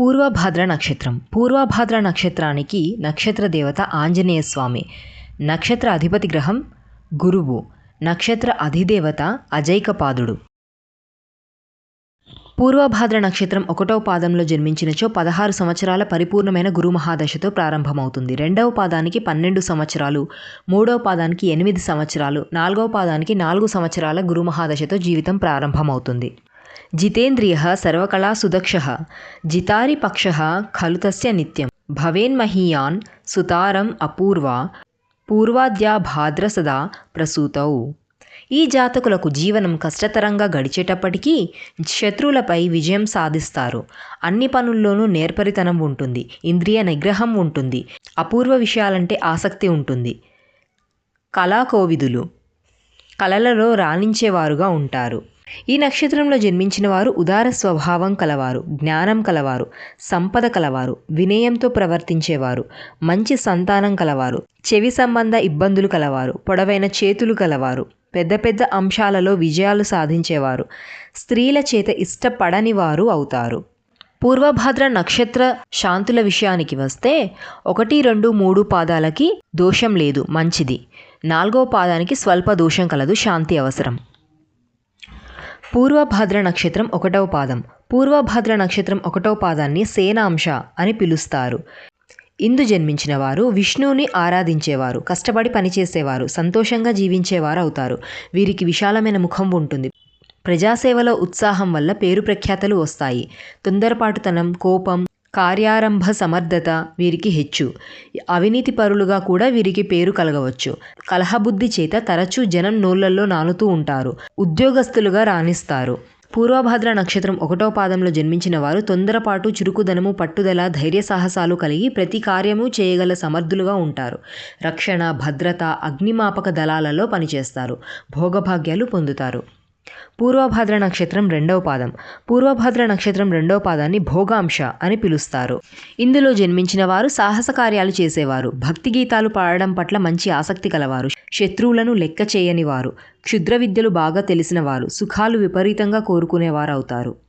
పూర్వభాద్ర నక్షత్రం. పూర్వభాద్ర నక్షత్రానికి నక్షత్ర దేవత ఆంజనేయ స్వామి నక్షత్ర అధిపతి గ్రహం గురువు. నక్షత్ర అధిదేవత అజైకపాదుడు. పూర్వభాద్ర నక్షత్రం ఒకటవ పాదంలో జన్మించినచో పదహారు సంవత్సరాల పరిపూర్ణమైన గురు మహాదశతో ప్రారంభమవుతుంది. రెండవ పాదానికి పన్నెండు సంవత్సరాలు మూడవ పాదానికి ఎనిమిది సంవత్సరాలు నాలుగవ పాదానికి నాలుగు సంవత్సరాల గురు మహాదశతో జీవితం ప్రారంభమవుతుంది. జితేంద్రియ సర్వకళా సుదక్ష జితారి పక్ష ఖలు తస్య నిత్యం భవేన్మహీయాన్ సుతారం అపూర్వ పూర్వాద్యా భాద్ర సదా ప్రసూతౌ ఈ జాతకులకు జీవనం కష్టతరంగా గడిచేటప్పటికీ శత్రువులపై విజయం సాధిస్తారు। అన్ని పనుల్లోనూ నేర్పరితనం ఉంటుంది ఇంద్రియ నిగ్రహం ఉంటుంది అపూర్వ విషయాలంటే ఆసక్తి ఉంటుంది। కళాకోవిదులు కళలలో రాణించేవారుగా ఉంటారు। ఈ నక్షత్రంలో జన్మించిన వారు ఉదార స్వభావం కలవారు జ్ఞానం కలవారు సంపద కలవారు వినయంతో ప్రవర్తించేవారు మంచి సంతానం కలవారు చెవి సంబంధ ఇబ్బందులు కలవారు పొడవైన చేతులు కలవారు పెద్ద పెద్ద అంశాలలో విజయాలు సాధించేవారు స్త్రీల చేత ఇష్టపడని వారు అవుతారు. పూర్వభాద్ర నక్షత్ర శాంతుల విషయానికి వస్తే ఒకటి రెండు మూడు పాదాలకి దోషం లేదు మంచిది. నాలుగో పాదానికి స్వల్ప దోషం కలదు శాంతి అవసరం. పూర్వభాద్ర నక్షత్రం ఒకటవ పాదం. పూర్వభాద్ర నక్షత్రం ఒకటవ పాదాన్ని సేనాంశ అని పిలుస్తారు. ఇందు జన్మించిన వారు విష్ణువుని ఆరాధించేవారు కష్టపడి పనిచేసేవారు సంతోషంగా జీవించేవారు అవుతారు. వీరికి విశాలమైన ముఖం ఉంటుంది. ప్రజాసేవలో ఉత్సాహం వల్ల పేరు ప్రఖ్యాతలు వస్తాయి. తొందరపాటుతనం కోపం కార్యారంభ సమర్థత వీరికి హెచ్చు. అవినీతి పరులుగా కూడా వీరికి పేరు కలగవచ్చు. కలహబుద్ధి చేత తరచూ జనం నోళ్ళలో నానుతూ ఉంటారు. ఉద్యోగస్తులుగా రాణిస్తారు. పూర్వభాద్ర నక్షత్రం ఒకటో పాదంలో జన్మించిన వారు తొందరపాటు చురుకుదనము పట్టుదల ధైర్య సాహసాలు కలిగి ప్రతి కార్యము చేయగల సమర్థులుగా ఉంటారు. రక్షణ భద్రత అగ్నిమాపక దళాలలో పనిచేస్తారు. భోగభాగ్యాలు పొందుతారు. పూర్వభాద్ర నక్షత్రం రెండవ పాదం. పూర్వభాద్ర నక్షత్రం రెండవ పాదాన్ని భోగాంశ అని పిలుస్తారు. ఇందులో జన్మించిన వారు సాహస కార్యాలు చేసేవారు. భక్తి గీతాలు పాడడం పట్ల మంచి ఆసక్తి కలవారు. శత్రువులను లెక్క చేయని వారు. క్షుద్ర విద్యలు బాగా తెలిసిన వారు. సుఖాలు విపరీతంగా కోరుకునేవారు అవుతారు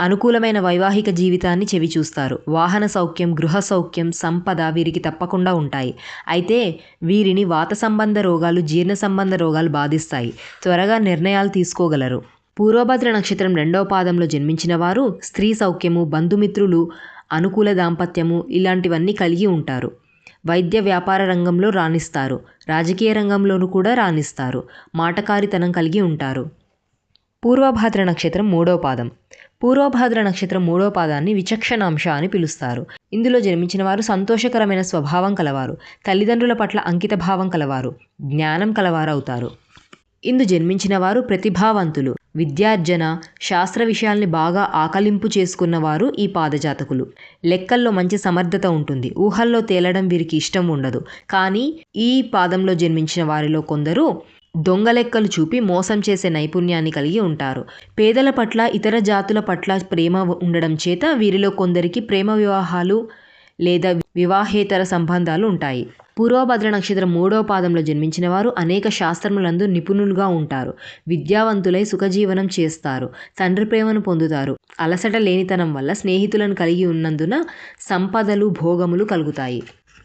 అనుకూలమైన వైవాహిక జీవితాన్ని చెవి చూస్తారు. వాహన సౌఖ్యం గృహ సౌఖ్యం సంపద వీరికి తప్పకుండా ఉంటాయి. అయితే వీరిని వాత సంబంధ రోగాలు జీర్ణ సంబంధ రోగాలు బాధిస్తాయి. త్వరగా నిర్ణయాలు తీసుకోగలరు. పూర్వభద్ర నక్షత్రం రెండవ పాదంలో జన్మించిన వారు స్త్రీ సౌఖ్యము బంధుమిత్రులు అనుకూల దాంపత్యము ఇలాంటివన్నీ కలిగి ఉంటారు. వైద్య వ్యాపార రంగంలో రాణిస్తారు. రాజకీయ రంగంలోనూ కూడా రాణిస్తారు. మాటకారితనం కలిగి ఉంటారు. పూర్వభాద్ర నక్షత్రం మూడవ పాదం. పూర్వభాద్ర నక్షత్రం మూడో పాదాన్ని విచక్షణాంశ అని పిలుస్తారు. ఇందులో జన్మించిన వారు సంతోషకరమైన స్వభావం కలవారు. తల్లిదండ్రుల పట్ల అంకిత భావం కలవారు. జ్ఞానం కలవారు అవుతారు ఇందు జన్మించిన వారు ప్రతిభావంతులు. విద్యార్జన శాస్త్ర విషయాల్ని బాగా ఆకలింపు చేసుకున్నవారు ఈ పాదజాతకులు. లెక్కల్లో మంచి సమర్థత ఉంటుంది. ఊహల్లో తేలడం వీరికి ఇష్టం ఉండదు. కానీ ఈ పాదంలో జన్మించిన వారిలో కొందరు దొంగలెక్కలు చూపి మోసం చేసే నైపుణ్యాన్ని కలిగి ఉంటారు. పేదల పట్ల ఇతర జాతుల పట్ల ప్రేమ ఉండడం చేత వీరిలో కొందరికి ప్రేమ వివాహాలు లేదా వివాహేతర సంబంధాలు ఉంటాయి. పూర్వభద్ర నక్షత్రం మూడవ పాదంలో జన్మించిన వారు అనేక శాస్త్రములందు నిపుణులుగా ఉంటారు. విద్యావంతులై సుఖజీవనం చేస్తారు. తండ్రి ప్రేమను పొందుతారు. అలసట లేనితనం వల్ల స్నేహితులను కలిగి ఉన్నందున సంపదలు భోగములు కలుగుతాయి.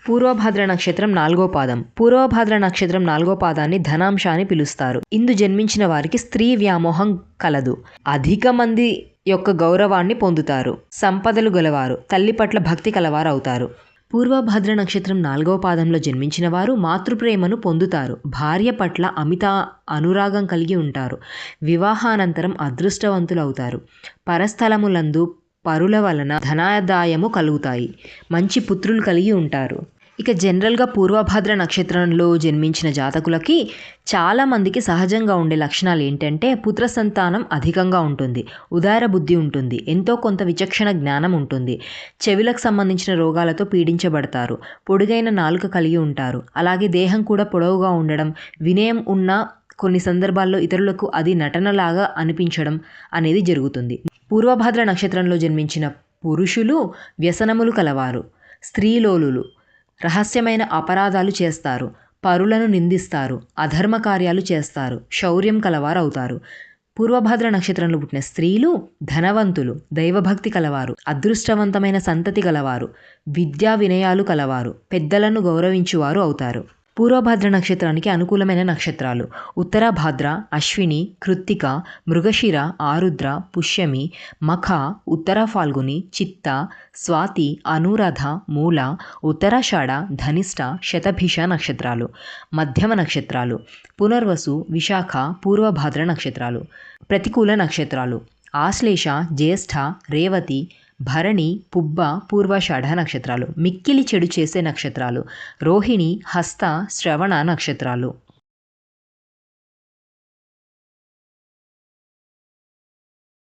పూర్వభాద్ర నక్షత్రం నాలుగో పాదం. పూర్వభాద్ర నక్షత్రం నాలుగో పాదాన్ని ధనాంశ అని పిలుస్తారు. ఇందు జన్మించిన వారికి స్త్రీ వ్యామోహం కలదు. అధిక మంది యొక్క గౌరవాన్ని పొందుతారు. సంపదలు గలవారు. తల్లి పట్ల భక్తి కలవారు అవుతారు పూర్వభద్ర నక్షత్రం నాలుగవ పాదంలో జన్మించిన వారు మాతృప్రేమను పొందుతారు. భార్య పట్ల అమిత అనురాగం కలిగి ఉంటారు. వివాహానంతరం అదృష్టవంతులు అవుతారు పరస్థలములందు పరుల వలన ధనాదాయము కలుగుతాయి. మంచి పుత్రులు కలిగి ఉంటారు. ఇక జనరల్గా పూర్వభద్ర నక్షత్రంలో జన్మించిన జాతకులకి చాలామందికి సహజంగా ఉండే లక్షణాలు ఏంటంటే పుత్ర సంతానం అధికంగా ఉంటుంది ఉదార బుద్ధి ఉంటుంది ఎంతో కొంత విచక్షణ జ్ఞానం ఉంటుంది. చెవులకు సంబంధించిన రోగాలతో పీడించబడతారు పొడుగైన నాలుక కలిగి ఉంటారు అలాగే దేహం కూడా పొడవుగా ఉండడం వినయం ఉన్న కొన్ని సందర్భాల్లో ఇతరులకు అది నటనలాగా అనిపించడం అనేది జరుగుతుంది. పూర్వభద్ర నక్షత్రంలో జన్మించిన పురుషులు వ్యసనములు కలవారు స్త్రీలోలులు రహస్యమైన అపరాధాలు చేస్తారు. పరులను నిందిస్తారు. అధర్మ కార్యాలు చేస్తారు. శౌర్యం కలవారు అవుతారు నక్షత్రంలో పుట్టిన స్త్రీలు ధనవంతులు దైవభక్తి కలవారు అదృష్టవంతమైన సంతతి కలవారు విద్యా వినయాలు కలవారు పెద్దలను గౌరవించువారు అవుతారు. పూర్వభాద్ర నక్షత్రానికి అనుకూలమైన నక్షత్రాలు. ఉత్తరాభాద్ర అశ్విని కృత్తిక మృగశిర ఆరుద్ర పుష్యమి మఖ ఉత్తర ఫాల్గుని చిత్త స్వాతి అనురాధ మూల ఉత్తరాషాఢ ధనిష్ట శతభిష నక్షత్రాలు. మధ్యమ నక్షత్రాలు. పునర్వసు విశాఖ పూర్వభాద్ర నక్షత్రాలు. ప్రతికూల నక్షత్రాలు. ఆశ్లేష జ్యేష్ఠ రేవతి భరణి పుబ్బ పూర్వాషాఢ నక్షత్రాలు మిక్కిలి చెడు చేసే నక్షత్రాలు రోహిణి హస్త శ్రవణ నక్షత్రాలు.